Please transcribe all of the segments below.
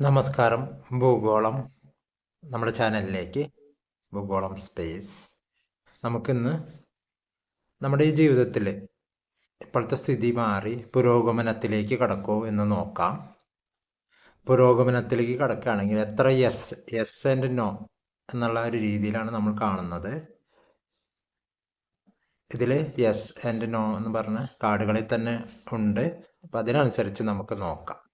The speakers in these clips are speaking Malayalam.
നമസ്കാരം. ഭൂഗോളം നമ്മുടെ ചാനലിലേക്ക്. ഭൂഗോളം സ്പേസ്. നമുക്കിന്ന് നമ്മുടെ ഈ ജീവിതത്തിൽ ഇപ്പോഴത്തെ സ്ഥിതി മാറി പുരോഗമനത്തിലേക്ക് കടക്കോ എന്ന് നോക്കാം. പുരോഗമനത്തിലേക്ക് കടക്കുകയാണെങ്കിൽ എത്ര യെസ് എസ് ആൻഡ് നോ എന്നുള്ള ഒരു രീതിയിലാണ് നമ്മൾ കാണുന്നത്. ഇതിൽ യെസ് ആൻഡ് നോ എന്ന് പറഞ്ഞ കാർഡുകളിൽ തന്നെ ഉണ്ട്. അപ്പം അതിനനുസരിച്ച് നമുക്ക് നോക്കാം.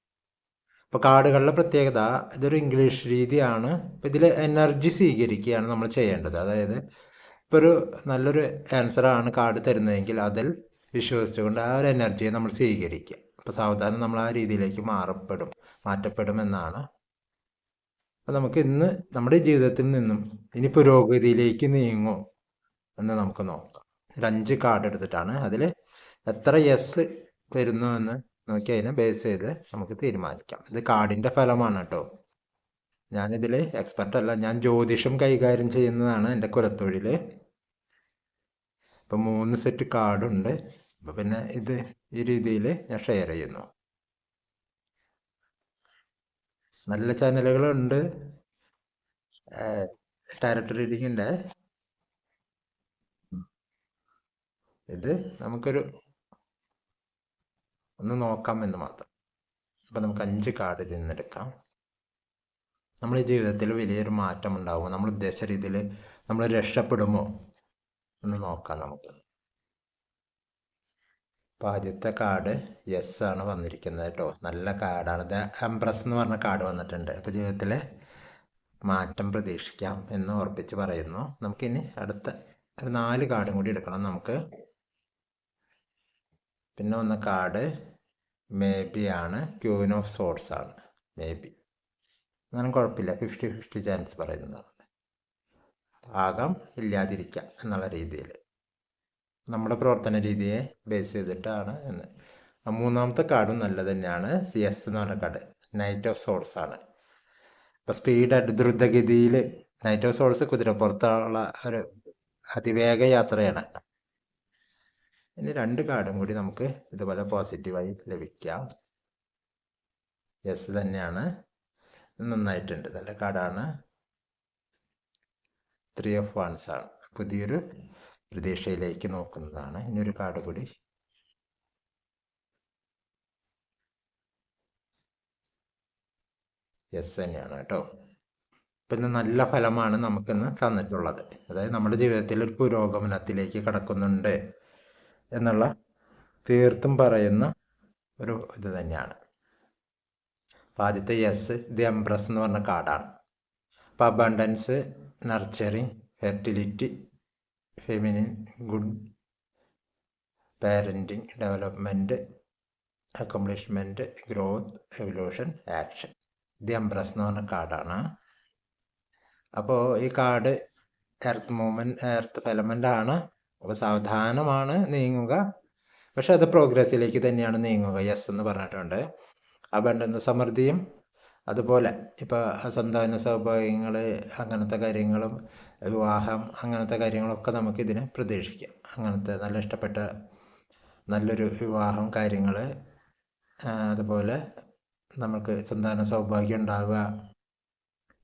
അപ്പോൾ കാർഡുകളുടെ പ്രത്യേകത ഇതൊരു ഇംഗ്ലീഷ് രീതിയാണ്. അപ്പോൾ ഇതിൽ എനർജി സ്വീകരിക്കുകയാണ് നമ്മൾ ചെയ്യേണ്ടത്. അതായത് ഇപ്പോൾ ഒരു നല്ലൊരു ആൻസറാണ് കാർഡ് തരുന്നതെങ്കിൽ അതിൽ വിശ്വസിച്ചുകൊണ്ട് ആ ഒരു എനർജിയെ നമ്മൾ സ്വീകരിക്കുക. അപ്പോൾ സാവധാനം നമ്മൾ ആ രീതിയിലേക്ക് മാറപ്പെടും മാറ്റപ്പെടും എന്നാണ്. അപ്പോൾ നമുക്ക് ഇന്ന് നമ്മുടെ ജീവിതത്തിൽ നിന്നും ഇനി പുരോഗതിയിലേക്ക് നീങ്ങും എന്ന് നമുക്ക് നോക്കാം. ഒരു അഞ്ച് കാർഡ് എടുത്തിട്ടാണ്. അതിൽ എത്ര യെസ് വരുന്നു എന്ന് നോക്കി അതിനെ ബേസ് ചെയ്ത് നമുക്ക് തീരുമാനിക്കാം. ഇത് കാർഡിന്റെ ഫലമാണ് കേട്ടോ. ഞാനിതിൽ എക്സ്പെർട്ട് അല്ല. ഞാൻ ജ്യോതിഷം കൈകാര്യം ചെയ്യുന്നതാണ് എന്റെ കുലത്തൊഴിൽ ഇപ്പം മൂന്ന് സെറ്റ് കാർഡുണ്ട്. അപ്പം പിന്നെ ഇത് ഈ രീതിയിൽ ഞാൻ ഷെയർ ചെയ്യുന്നു. നല്ല ചാനലുകളുണ്ട്. ഡയറക്ടർ റീഡിങ്ങിന്റെ ഇത് നമുക്കൊരു ഒന്ന് നോക്കാം എന്ന് മാത്രം. അപ്പം നമുക്ക് അഞ്ച് കാർഡ് ഇതിൽ ഈ ജീവിതത്തിൽ വലിയൊരു മാറ്റം ഉണ്ടാവും. നമ്മൾ ഉദ്ദേശിച്ച രീതിയിൽ നമ്മൾ രക്ഷപ്പെടുമോ എന്ന് നോക്കാം നമുക്ക്. അപ്പം ആദ്യത്തെ കാർഡ് യെസ് ആണ് വന്നിരിക്കുന്നത് കേട്ടോ. നല്ല കാർഡാണ് ദ എംപ്രസ് എന്ന് പറഞ്ഞ കാർഡ് വന്നിട്ടുണ്ട്. അപ്പോൾ ജീവിതത്തിലെ മാറ്റം പ്രതീക്ഷിക്കാം എന്ന് ഉറപ്പിച്ച് പറയുന്നു. നമുക്കിനി അടുത്ത ഒരു നാല് കാർഡും കൂടി എടുക്കണം. നമുക്ക് പിന്നെ വന്ന കാർഡ് മേ ബി ആണ്. ക്യൂൻ ഓഫ് സോർട്സ് ആണ്. മേ ബി എന്നാലും കുഴപ്പമില്ല. ഫിഫ്റ്റി ഫിഫ്റ്റി ചാൻസ് പറയുന്നതാണ് ആകാം ഇല്ലാതിരിക്കാം എന്നുള്ള രീതിയിൽ. നമ്മുടെ പ്രവർത്തന രീതിയെ ബേസ് ചെയ്തിട്ടാണ് എന്ന്. മൂന്നാമത്തെ കാർഡും നല്ലത് തന്നെയാണ്. സി എസ് എന്ന് പറഞ്ഞ കാർഡ് നൈറ്റ് ഓഫ് സോൾസ് ആണ്. ഇപ്പോൾ സ്പീഡ് ദ്രുതഗതിയിൽ നൈറ്റ് ഓഫ് സോൾസ് കുതിരപ്പുറത്തുള്ള ഒരു അതിവേഗ യാത്രയാണ്. ഇനി രണ്ട് കാർഡും കൂടി നമുക്ക് ഇതുപോലെ പോസിറ്റീവായി ലഭിക്കാം. യെസ് തന്നെയാണ് നന്നായിട്ടുണ്ട്. നല്ല കാർഡാണ്. ത്രീ ഓഫ് വൺസ് ആണ്. പുതിയൊരു പ്രതീക്ഷയിലേക്ക് നോക്കുന്നതാണ്. ഇനി ഒരു കാർഡ് കൂടി. യെസ് തന്നെയാണ് കേട്ടോ. അപ്പം ഇന്ന് നല്ല ഫലമാണ് നമുക്കിന്ന് തന്നിട്ടുള്ളത്. അതായത് നമ്മുടെ ജീവിതത്തിൽ ഒരു പുരോഗമനത്തിലേക്ക് കടക്കുന്നുണ്ട്. എന്നുള്ള തീർത്തും പറയുന്ന ഒരു ഇത് തന്നെയാണ്. അപ്പോൾ ആദ്യത്തെ യെസ് ദി എംപ്രസ് എന്ന് പറഞ്ഞ കാർഡാണ് അപ്പോൾ abundance nurturing fertility feminine good parenting development accomplishment growth evolution action the empress എന്ന് പറഞ്ഞ കാർഡാണ് അപ്പോൾ ഈ card earth movement earth element ആണ്. അപ്പോൾ സാവധാനമാണ് നീങ്ങുക. പക്ഷെ അത് പ്രോഗ്രസ്സിലേക്ക് തന്നെയാണ് നീങ്ങുക. യെസ് എന്ന് പറഞ്ഞിട്ടുണ്ട്. അബണ്ടെന്ന സമൃദ്ധിയും അതുപോലെ ഇപ്പോൾ സന്താന സൗഭാഗ്യങ്ങൾ അങ്ങനത്തെ കാര്യങ്ങളും വിവാഹം അങ്ങനത്തെ കാര്യങ്ങളൊക്കെ നമുക്കിതിന് പ്രതീക്ഷിക്കാം. അങ്ങനത്തെ നല്ല ഇഷ്ടപ്പെട്ട നല്ലൊരു വിവാഹം കാര്യങ്ങൾ അതുപോലെ നമുക്ക് സന്താന സൗഭാഗ്യം ഉണ്ടാവുക.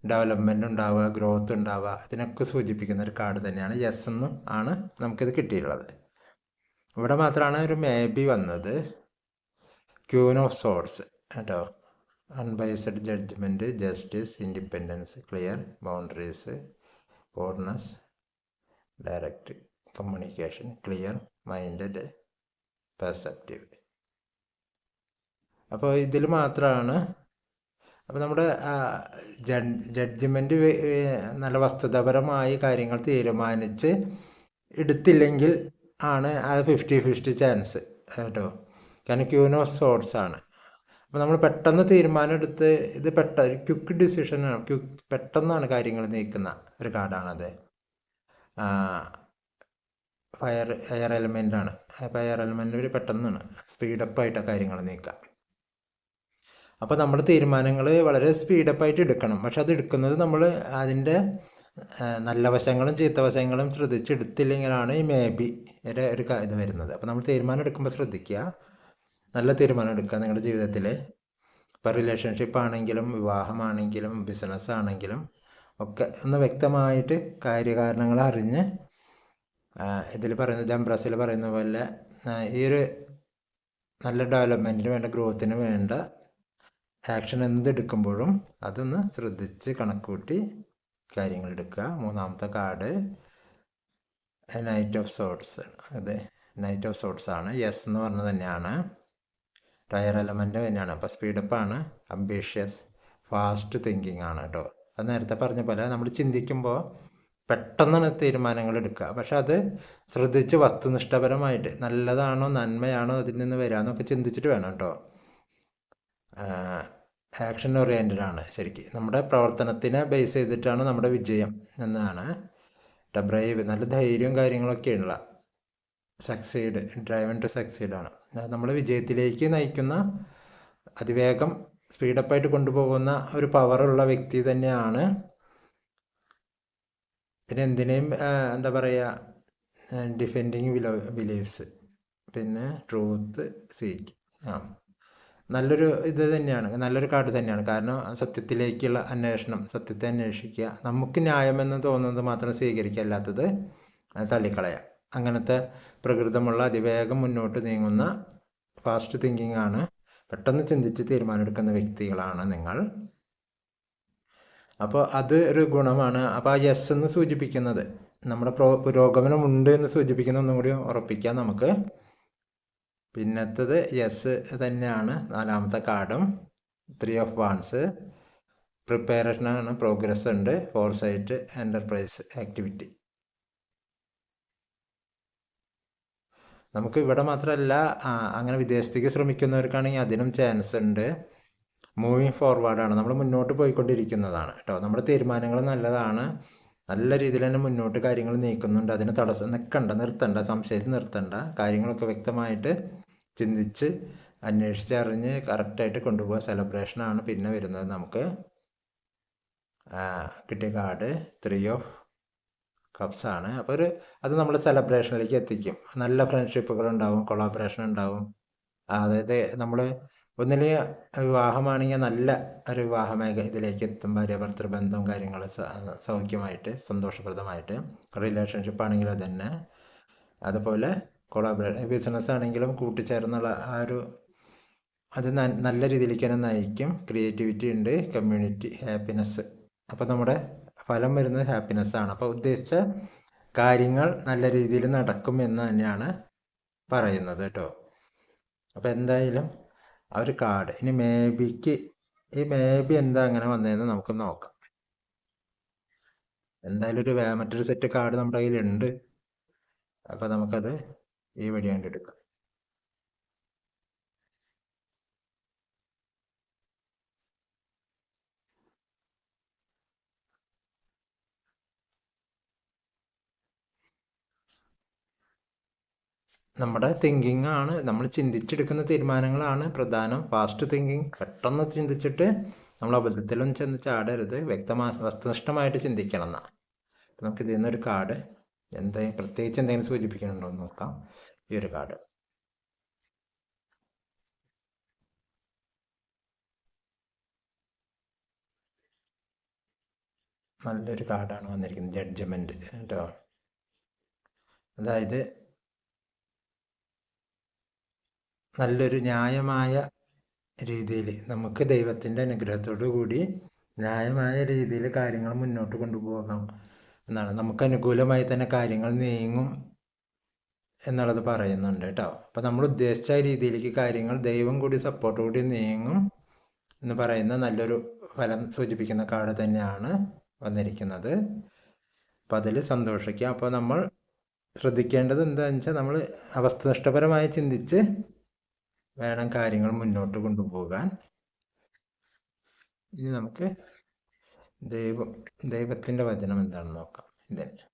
ഡെവലപ്മെന്റ് ഉണ്ടാവുക ഗ്രോത്ത് ഉണ്ടാവുക അതിനൊക്കെ സൂചിപ്പിക്കുന്ന ഒരു കാർഡ് തന്നെയാണ്. യെസ് എന്നും ആണ് നമുക്കിത് കിട്ടിയിട്ടുള്ളത്. ഇവിടെ മാത്രമാണ് ഒരു മേ ബി വന്നത്. ക്യൂൻ ഓഫ് സോർട്സ് കേട്ടോ. Unbiased judgment justice independence clear boundaries fairness direct communication clear minded perceptive അപ്പോൾ ഇതിൽ മാത്രമാണ് അപ്പോൾ നമ്മുടെ ജഡ്ജ്മെന്റ് നല്ല വസ്തുതാപരമായി കാര്യങ്ങൾ തീരുമാനിച്ച് എടുത്തില്ലെങ്കിൽ ആണ് ആ ഫിഫ്റ്റി ഫിഫ്റ്റി ചാൻസ് കേട്ടോ. കാരണം ക്യൂനോ സോർട്സ് ആണ്. അപ്പോൾ നമ്മൾ പെട്ടെന്ന് തീരുമാനം എടുത്ത് ഇത് പെട്ട ക്വിക്ക് ഡിസിഷനാണ് ക്വിക്ക് പെട്ടെന്നാണ് കാര്യങ്ങൾ നീക്കുന്ന ഒരു കാർഡാണത് ഫയർ എയർ എലമെന്റ് ആണ്. ഫയർ എയർ എലമെന്റ് പെട്ടെന്നാണ് സ്പീഡപ്പായിട്ടാണ് കാര്യങ്ങൾ നീക്കുക അപ്പോൾ നമ്മൾ തീരുമാനങ്ങൾ വളരെ സ്പീഡപ്പായിട്ട് എടുക്കണം. പക്ഷെ അത് എടുക്കുന്നത് നമ്മൾ അതിന്റെ നല്ല വശങ്ങളും ചീത്ത വശങ്ങളും ശ്രദ്ധിച്ചെടുത്തില്ലെങ്കിലാണ് ഈ മേ ബി ഒരു ഇത് വരുന്നത്. അപ്പോൾ നമ്മൾ തീരുമാനം എടുക്കുമ്പോൾ ശ്രദ്ധിക്കുക. നല്ല തീരുമാനം എടുക്കുക നിങ്ങളുടെ ജീവിതത്തിൽ ഇപ്പോൾ റിലേഷൻഷിപ്പ് ആണെങ്കിലും വിവാഹമാണെങ്കിലും ബിസിനസ് ആണെങ്കിലും ഒക്കെ ഒന്ന് വ്യക്തമായിട്ട് കാര്യകാരണങ്ങൾ അറിഞ്ഞ് ഇതിൽ പറയുന്ന ജംബ്രസിൽ പറയുന്ന പോലെ ഈ ഒരു നല്ല ഡെവലപ്മെന്റിന് വേണ്ട ഗ്രോത്തിന് വേണ്ട ആക്ഷൻ എന്തെടുക്കുമ്പോഴും അതൊന്ന് ശ്രദ്ധിച്ച് കണക്കൂട്ടി കാര്യങ്ങൾ എടുക്കുക. മൂന്നാമത്തെ കാർഡ് നൈറ്റ് ഓഫ് സോട്ട്സ് അതെ നൈറ്റ് ഓഫ് സോട്ട്സ് ആണ്. യെസ് എന്ന് പറഞ്ഞത് തന്നെയാണ്. ടയർ എലമെന്റ് തന്നെയാണ്. അപ്പോൾ സ്പീഡപ്പാണ് അംബീഷ്യസ് ഫാസ്റ്റ് തിങ്കിങ് ആണ് കേട്ടോ അത് നേരത്തെ പറഞ്ഞ പോലെ നമ്മൾ ചിന്തിക്കുമ്പോൾ പെട്ടെന്നാണ് തീരുമാനങ്ങൾ എടുക്കുക. പക്ഷെ അത് ശ്രദ്ധിച്ച് വസ്തുനിഷ്ഠപരമായിട്ട് നല്ലതാണോ നന്മയാണോ അതിൽ നിന്ന് വരാമെന്നൊക്കെ ചിന്തിച്ചിട്ട് വേണം കേട്ടോ ആക്ഷൻ ഓറിയന്റഡ് ആണ് ശരിക്ക്. നമ്മുടെ പ്രവർത്തനത്തിനെ ബേസ് ചെയ്തിട്ടാണ് നമ്മുടെ വിജയം എന്നാണ് ഡബ്രൈവ്. നല്ല ധൈര്യവും കാര്യങ്ങളൊക്കെയുള്ള സക്സീഡ് ഡ്രൈവൻ ടു സക്സീഡ് ആണ്. നമ്മൾ വിജയത്തിലേക്ക് നയിക്കുന്ന അതിവേഗം സ്പീഡപ്പായിട്ട് കൊണ്ടുപോകുന്ന ഒരു പവറുള്ള വ്യക്തി തന്നെയാണ് പിന്നെ എന്തിനേയും എന്താ പറയുക ഡിഫെൻഡിങ് ബിലോ ബിലീവ്സ് പിന്നെ ട്രൂത്ത് സീക്ക് ആ. നല്ലൊരു ഇത് തന്നെയാണ് നല്ലൊരു കാർഡ് തന്നെയാണ്. കാരണം സത്യത്തിലേക്കുള്ള അന്വേഷണം സത്യത്തെ അന്വേഷിക്കുക നമുക്ക് ന്യായമെന്ന് തോന്നുന്നത് മാത്രം സ്വീകരിക്കുക അല്ലാത്തത് തള്ളിക്കളയുക അങ്ങനത്തെ പ്രകൃതമുള്ള അതിവേഗം മുന്നോട്ട് നീങ്ങുന്ന ഫാസ്റ്റ് തിങ്കിങ് ആണ് പെട്ടെന്ന് ചിന്തിച്ച് തീരുമാനമെടുക്കുന്ന വ്യക്തികളാണ് നിങ്ങൾ. അപ്പോൾ അത് ഒരു ഗുണമാണ്. അപ്പോൾ ആ യെസ് എന്ന് സൂചിപ്പിക്കുന്നത് നമ്മുടെ പ്രോ പുരോഗമനമുണ്ട് എന്ന് സൂചിപ്പിക്കുന്ന ഒന്നും കൂടി ഉറപ്പിക്കാം നമുക്ക്. പിന്നത്തത് യെസ് തന്നെയാണ് നാലാമത്തെ കാർഡും. ത്രീ ഓഫ് വാൺസ് പ്രിപ്പയറേഷനാണ് പ്രോഗ്രസ് ഉണ്ട് ഫോർ സൈറ്റ് എന്റർപ്രൈസ് ആക്ടിവിറ്റി നമുക്ക് ഇവിടെ മാത്രമല്ല അങ്ങനെ വിദേശത്തേക്ക് ശ്രമിക്കുന്നവർക്കാണെങ്കിൽ അതിനും ചാൻസ് ഉണ്ട്. മൂവിങ് ഫോർവേഡാണ് നമ്മൾ മുന്നോട്ട് പോയിക്കൊണ്ടിരിക്കുന്നതാണ് കേട്ടോ. നമ്മുടെ തീരുമാനങ്ങൾ നല്ലതാണ്. നല്ല രീതിയിൽ തന്നെ മുന്നോട്ട് കാര്യങ്ങൾ നീക്കുന്നുണ്ട്. അതിന് തടസ്സം നിൽക്കണ്ട നിർത്തണ്ട സംശയിച്ച് നിർത്തണ്ട കാര്യങ്ങളൊക്കെ വ്യക്തമായിട്ട് ചിന്തിച്ച് അന്വേഷിച്ചറിഞ്ഞ് കറക്റ്റായിട്ട് കൊണ്ടുപോകുക സെലിബ്രേഷനാണ് പിന്നെ വരുന്നത് നമുക്ക്. കിട്ടിയ കാർഡ് ത്രീ ഓഫ് കപ്സ് ആണ്. അപ്പോൾ ഒരു അത് നമ്മൾ സെലിബ്രേഷനിലേക്ക് എത്തിക്കും. നല്ല ഫ്രണ്ട്ഷിപ്പുകൾ ഉണ്ടാവും കൊളാബറേഷൻ ഉണ്ടാവും. അതായത് നമ്മൾ ഒന്നിലെ വിവാഹമാണെങ്കിൽ നല്ല ഒരു വിവാഹ ഇതിലേക്ക് എത്തും. ഭാര്യ ഭർത്തൃബന്ധവും കാര്യങ്ങൾ സൗഖ്യമായിട്ട് സന്തോഷപ്രദമായിട്ട്. റിലേഷൻഷിപ്പ് ആണെങ്കിലും തന്നെ അതുപോലെ കൊളാബറേ ബിസിനസ് ആണെങ്കിലും കൂട്ടിച്ചേർന്നുള്ള ആ ഒരു അത് നല്ല രീതിയിലേക്ക് തന്നെ നയിക്കും. ക്രിയേറ്റിവിറ്റി ഉണ്ട് കമ്മ്യൂണിറ്റി ഹാപ്പിനെസ് അപ്പോൾ നമ്മുടെ ഫലം വരുന്നത് ഹാപ്പിനെസ് ആണ്. അപ്പോൾ ഉദ്ദേശിച്ച കാര്യങ്ങൾ നല്ല രീതിയിൽ നടക്കും എന്ന് തന്നെയാണ് പറയുന്നത് കേട്ടോ. അപ്പോൾ എന്തായാലും ആ ഒരു കാർഡ് ഇനി മേബിക്ക് ഈ മേബി എന്താ അങ്ങനെ വന്നതെന്ന് നമുക്ക് നോക്കാം. എന്തായാലും ഒരു മറ്റൊരു സെറ്റ് കാർഡ് നമ്മുടെ കയ്യിലുണ്ട്. അപ്പോൾ നമുക്കത് ഈ വഴിയാണ് എടുക്കുക നമ്മുടെ തിങ്കിങ് ആണ് നമ്മൾ ചിന്തിച്ചെടുക്കുന്ന തീരുമാനങ്ങളാണ് പ്രധാനം. ഫാസ്റ്റ് തിങ്കിങ് പെട്ടെന്ന് ചിന്തിച്ചിട്ട് നമ്മൾ അബദ്ധത്തിലും ചെന്ന് ചാടരുത്. വ്യക്തമാ വസ്തുനിഷ്ഠമായിട്ട് ചിന്തിക്കണം എന്നാ. നമുക്ക് ഇതിൽ നിന്നൊരു കാർഡ് എന്തെങ്കിലും പ്രത്യേകിച്ച് എന്തെങ്കിലും സൂചിപ്പിക്കുന്നുണ്ടോ എന്ന് നോക്കാം. ഈ ഒരു കാർഡ്. നല്ലൊരു കാർഡാണ് വന്നിരിക്കുന്നത് ജഡ്ജ്മെന്റ് കേട്ടോ അതായത് നല്ലൊരു ന്യായമായ രീതിയിൽ നമുക്ക് ദൈവത്തിന്റെ അനുഗ്രഹത്തോടു കൂടി ന്യായമായ രീതിയിൽ കാര്യങ്ങൾ മുന്നോട്ട് കൊണ്ടുപോകാം. എന്നാണ്. നമുക്ക് അനുകൂലമായി തന്നെ കാര്യങ്ങൾ നീങ്ങും എന്നുള്ളത് പറയുന്നുണ്ട് കേട്ടോ. അപ്പം നമ്മൾ ഉദ്ദേശിച്ച രീതിയിലേക്ക് കാര്യങ്ങൾ ദൈവം കൂടി സപ്പോർട്ട് കൂടി നീങ്ങും എന്ന് പറയുന്ന നല്ലൊരു ഫലം സൂചിപ്പിക്കുന്ന കാർഡ് തന്നെയാണ് വന്നിരിക്കുന്നത്. അപ്പം അതിൽ സന്തോഷിക്കുക അപ്പോൾ നമ്മൾ ശ്രദ്ധിക്കേണ്ടത് എന്താണെന്ന് വെച്ചാൽ നമ്മൾ അവസ്ഥനിഷ്ഠപരമായി ചിന്തിച്ച് വേണം കാര്യങ്ങൾ മുന്നോട്ട് കൊണ്ടുപോകാൻ. ഇനി നമുക്ക് ദൈവം ദൈവത്തിന്റെ വചനം എന്താണെന്ന് നോക്കാം. ഇതന്നെ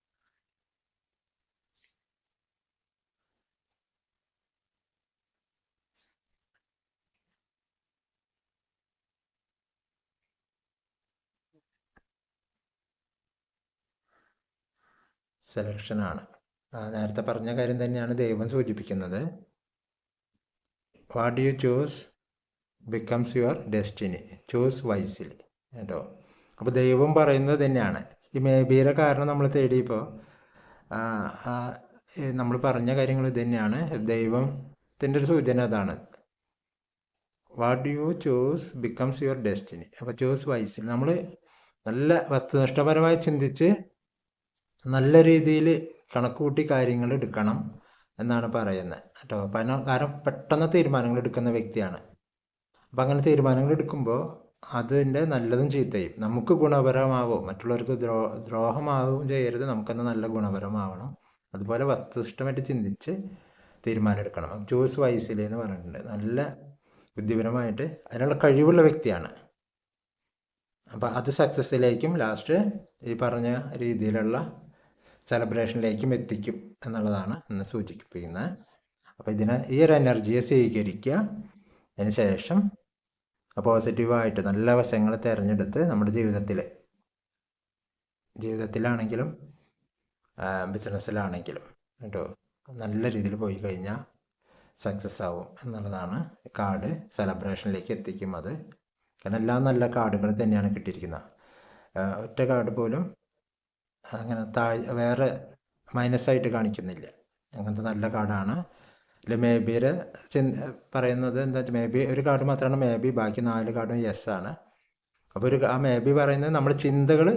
സെലക്ഷനാണ് നേരത്തെ പറഞ്ഞ കാര്യം തന്നെയാണ് ദൈവം സൂചിപ്പിക്കുന്നത്. What you choose becomes your destiny choose wisely കേട്ടോ? അപ്പോൾ ദൈവം പറയുന്നത് തന്നെയാണ്. ഈ മേബിയുടെ കാരണം നമ്മൾ തേടിയപ്പോൾ നമ്മൾ പറഞ്ഞ കാര്യങ്ങൾ ഇതുതന്നെയാണ് ദൈവത്തിന്റെ ഒരു സൂചന അതാണ്. What you choose becomes your destiny അപ്പോൾ ചൂസ് വൈസ് നമ്മൾ നല്ല വസ്തുനിഷ്ഠപരമായി ചിന്തിച്ച് നല്ല രീതിയിൽ കണക്കുകൂട്ടി കാര്യങ്ങൾ എടുക്കണം എന്നാണ് പറയുന്നത്. കേട്ടോ? കാരണം പെട്ടെന്ന് തീരുമാനങ്ങൾ എടുക്കുന്ന വ്യക്തിയാണ്. അപ്പം അങ്ങനെ തീരുമാനങ്ങൾ എടുക്കുമ്പോൾ അതിന്റെ നല്ലതും ചീത്തയും. നമുക്ക് ഗുണപരമാവും. മറ്റുള്ളവർക്ക് ദ്രോ ദ്രോഹമാവുകയും ചെയ്യരുത്. നമുക്കത് നല്ല ഗുണപരമാവണം. അതുപോലെ വസ്തുനിഷ്ഠമായിട്ട് ചിന്തിച്ച് തീരുമാനമെടുക്കണം. ജോസ് വൈസിലി എന്ന് പറഞ്ഞിട്ടുണ്ട്. നല്ല ബുദ്ധിപരമായിട്ട് അതിനുള്ള കഴിവുള്ള വ്യക്തിയാണ്. അപ്പം അത് സക്സസ്സിലേക്കും ലാസ്റ്റ് ഈ പറഞ്ഞ രീതിയിലുള്ള സെലിബ്രേഷനിലേക്കും എത്തിക്കും എന്നുള്ളതാണ് ഇന്ന് സൂചിപ്പിക്കുന്നത്. അപ്പോൾ ഇതിനെ ഈ ഒരു എനർജിയെ സ്വീകരിക്കുക. അതിന് ശേഷം പോസിറ്റീവായിട്ട് നല്ല വശങ്ങൾ തിരഞ്ഞെടുത്ത് നമ്മുടെ ജീവിതത്തിൽ ജീവിതത്തിലാണെങ്കിലും ബിസിനസ്സിലാണെങ്കിലും കേട്ടോ നല്ല രീതിയിൽ പോയി കഴിഞ്ഞാൽ സക്സസ് ആവും എന്നുള്ളതാണ് കാർഡ് സെലബ്രേഷനിലേക്ക് എത്തിക്കും അത് കാരണം എല്ലാ നല്ല കാർഡുകൾ തന്നെയാണ് കിട്ടിയിരിക്കുന്നത്. ഒറ്റ കാർഡ് പോലും അങ്ങനെ താഴ് വേറെ മൈനസ് ആയിട്ട് കാണിക്കുന്നില്ല. അങ്ങനത്തെ നല്ല കാർഡാണ്. ഇതിൽ മേ ബിയുടെ പറയുന്നത് എന്താ വെച്ചാൽ മേ ബി ഒരു കാർഡ് മാത്രമാണ് മേ ബി ബാക്കി നാല് കാർഡും യെസ് ആണ്. അപ്പോൾ ഒരു ആ മേ ബി പറയുന്നത് നമ്മൾ ചിന്തകൾ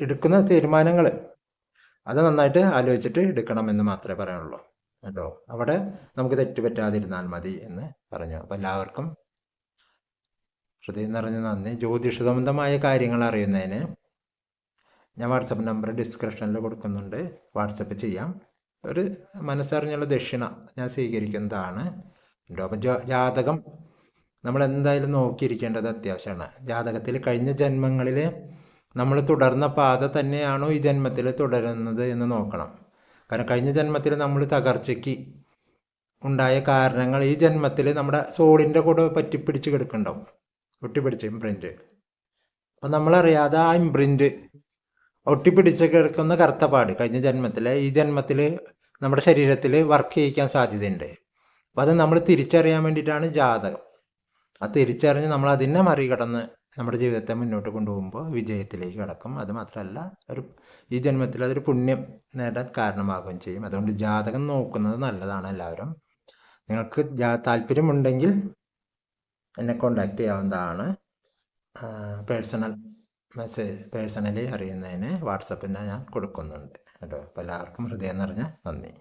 എടുക്കുന്ന തീരുമാനങ്ങൾ അത് നന്നായിട്ട് ആലോചിച്ചിട്ട് എടുക്കണം എന്ന് മാത്രമേ പറയുള്ളൂ കേട്ടോ? അവിടെ നമുക്ക് തെറ്റുപറ്റാതിരുന്നാൽ മതി എന്ന് പറഞ്ഞു. അപ്പോൾ എല്ലാവർക്കും ഹൃദയം നിറഞ്ഞ നന്ദി. ജ്യോതിഷ സംബന്ധമായ കാര്യങ്ങൾ അറിയുന്നതിന് ഞാൻ വാട്സപ്പ് നമ്പർ ഡിസ്ക്രിപ്ഷനിൽ കൊടുക്കുന്നുണ്ട്. വാട്സപ്പ് ചെയ്യാം. ഒരു മനസ്സറിഞ്ഞുള്ള ദക്ഷിണ ഞാൻ സ്വീകരിക്കുന്നതാണ്. അപ്പം ജാതകം നമ്മൾ എന്തായാലും നോക്കിയിരിക്കേണ്ടത് അത്യാവശ്യമാണ്. ജാതകത്തിൽ കഴിഞ്ഞ ജന്മങ്ങളിൽ നമ്മൾ തുടർന്ന പാത തന്നെയാണോ ഈ ജന്മത്തിൽ തുടരുന്നത് എന്ന് നോക്കണം. കാരണം കഴിഞ്ഞ ജന്മത്തിൽ നമ്മൾ തകർച്ചയ്ക്ക് ഉണ്ടായ കാരണങ്ങൾ ഈ ജന്മത്തിൽ നമ്മുടെ സോളിന്റെ കൂടെ പറ്റിപ്പിടിച്ച് കിടക്കുന്നുണ്ടാവും. ഒട്ടിപ്പിടിച്ച് ഇംപ്രിന്റ് അപ്പം നമ്മളറിയാതെ ആ ഇംപ്രിന്റ് ഒട്ടിപ്പിടിച്ച് കിടക്കുന്ന കറുത്തപാട്. കഴിഞ്ഞ ജന്മത്തിൽ ഈ ജന്മത്തിൽ നമ്മുടെ ശരീരത്തിൽ വർക്ക് ചെയ്യിക്കാൻ സാധ്യതയുണ്ട്. അപ്പം അത് നമ്മൾ തിരിച്ചറിയാൻ വേണ്ടിയിട്ടാണ് ജാതകം. ആ തിരിച്ചറിഞ്ഞ് നമ്മൾ അതിനെ മറികടന്ന് നമ്മുടെ ജീവിതത്തെ മുന്നോട്ട് കൊണ്ടുപോകുമ്പോൾ വിജയത്തിലേക്ക് കിടക്കും. അത് മാത്രമല്ല ഒരു ഈ ജന്മത്തിൽ അതൊരു പുണ്യം നേടാൻ കാരണമാകുകയും ചെയ്യും. അതുകൊണ്ട് ജാതകം നോക്കുന്നത് നല്ലതാണ് എല്ലാവരും. നിങ്ങൾക്ക് താല്പര്യമുണ്ടെങ്കിൽ എന്നെ കോണ്ടാക്ട് ചെയ്യാവുന്നതാണ്. പേഴ്സണൽ മെസ്സേജ് പേഴ്സണലി അറിയുന്നതിന് വാട്സപ്പിൽ ഞാൻ കൊടുക്കുന്നുണ്ട്. കേട്ടോ. അപ്പോൾ എല്ലാവർക്കും ഹൃദയം നിറഞ്ഞ നന്ദി.